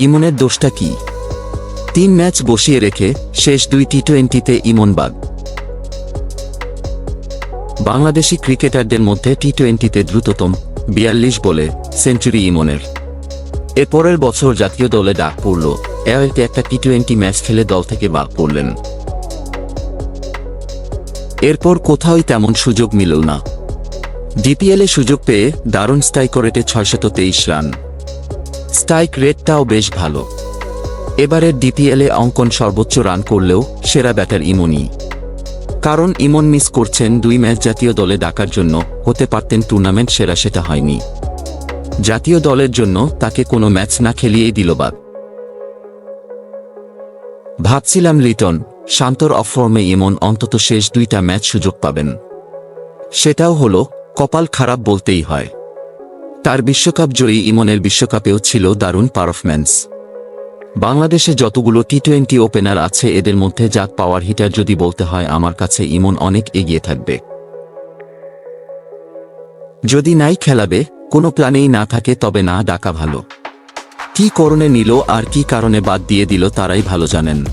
ইমনের দোষটা কি? তিন ম্যাচ বসিয়ে রেখে শেষ দুই টি টোয়েন্টিতে ইমন বাদ বাংলাদেশি ক্রিকেটারদের মধ্যে টি টোয়েন্টিতে দ্রুততম বিয়াল্লিশ বলে সেঞ্চুরি ইমনের। এর পরের বছর জাতীয় দলে ডাক পড়ল এতে একটা টি টোয়েন্টি ম্যাচ খেলে দল থেকে বাদ পড়লেন। এরপর কোথাওই তেমন সুযোগ মিলল না। ডিপিএলে সুযোগ পেয়ে দারুণ স্ট্রাইক রেটে ছয়শত তেইশ রান। স্ট্রাইক রেটটাও বেশ ভালো। এবারের ডিপিএলে অঙ্কন সর্বোচ্চ রান করলেও সেরা ব্যাটার ইমনই কারণ ইমন মিস করছেন দুই ম্যাচ জাতীয় দলে ডাকার জন্য, হতে পারতেন টুর্নামেন্ট সেরা সেটা হয়নি। জাতীয় দলের জন্য তাকে কোনো ম্যাচ না খেলিয়েই দিল বাদ। ভাবছিলাম লিটন, শান্তর অফর্মে ইমন অন্তত শেষ দুইটা ম্যাচ সুযোগ পাবেন। সেটাও হলো, কপাল খারাপ বলতেই হয়। তার বিশ্বকাপ জয়ী ইমনের বিশ্বকাপেও ছিল দারুণ পারফরম্যান্স। বাংলাদেশে যতগুলো টি টোয়েন্টি ওপেনার আছে, এদের মধ্যে যাক পাওয়ার হিটার যদি বলতে হয়, আমার কাছে ইমন অনেক এগিয়ে থাকবে। যদি নাই খেলাবে, কোনো প্ল্যানেই না থাকে, তবে না, ডাকা ভালো। কি করণে নিল আর কি কারণে বাদ দিয়ে দিল, তারাই ভালো জানেন।